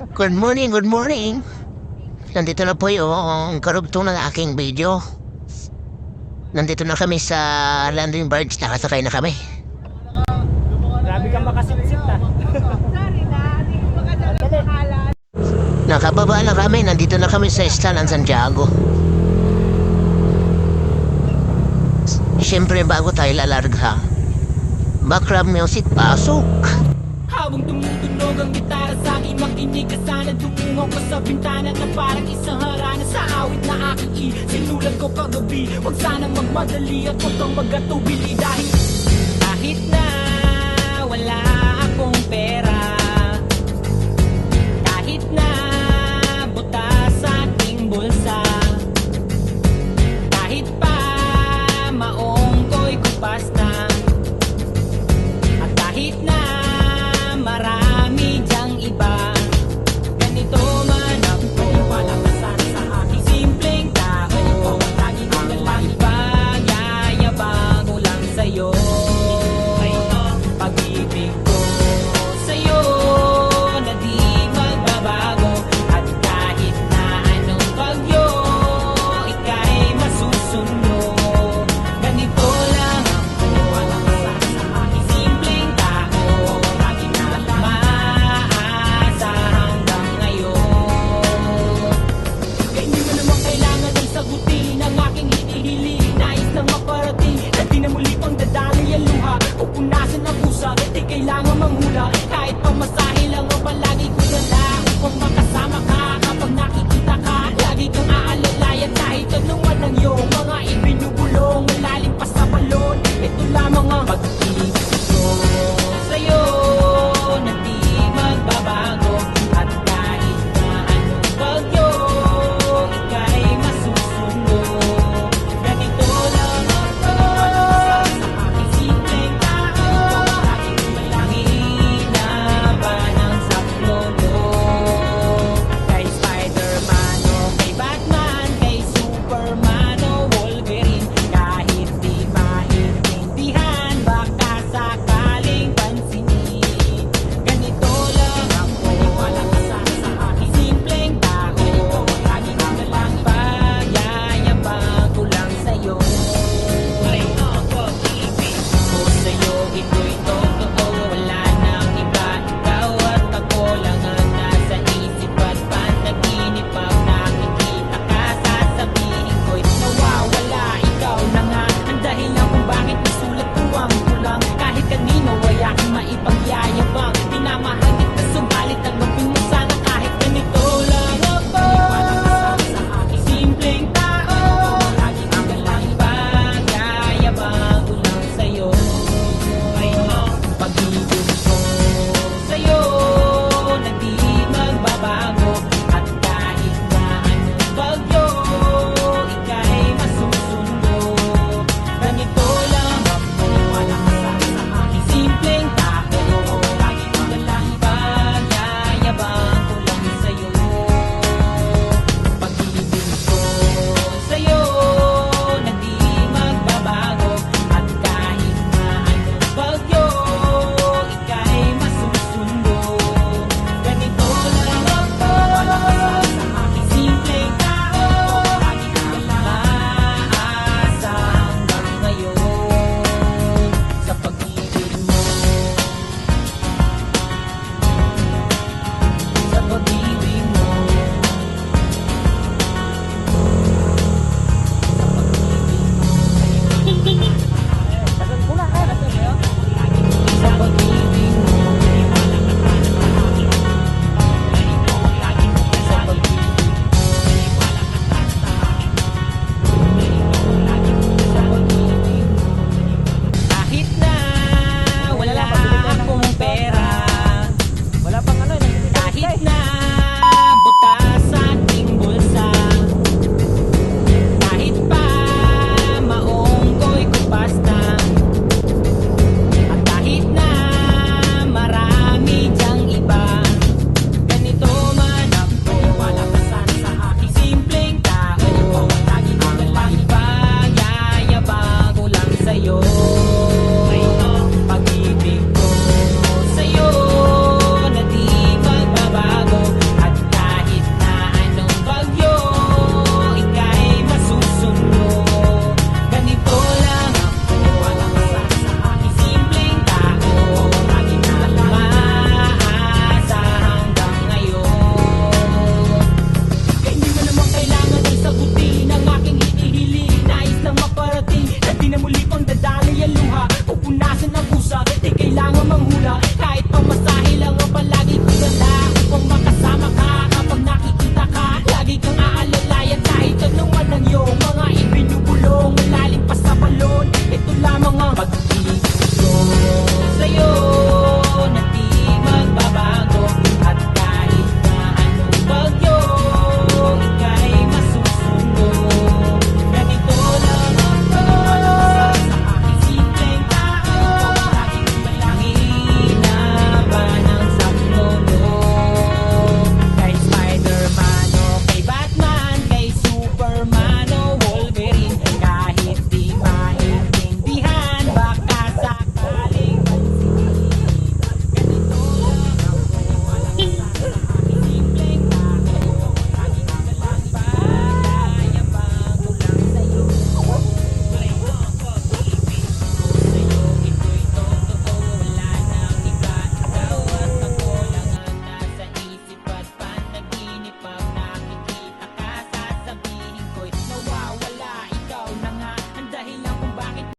Good morning, good morning. Nandito na po yung karugtong ng aking video. Nandito na kami sa landing barge. Nakasakay na kami. Grabe kang makasipsip ah. Sorry na. Nakababa na kami. Nandito na kami sa Estalan Santiago. Siyempre, bago tayo lalarga, background music, pasok. Habang tumutunog ang gitara sa akin Makinig ka. Sana Dumungaw ka sa bintana Na parang isang harana. Sa awit na aking isinulat ko kagabi. Huwag sana magmadali at huwag kang magatubili Dahil kahit na wala akong pera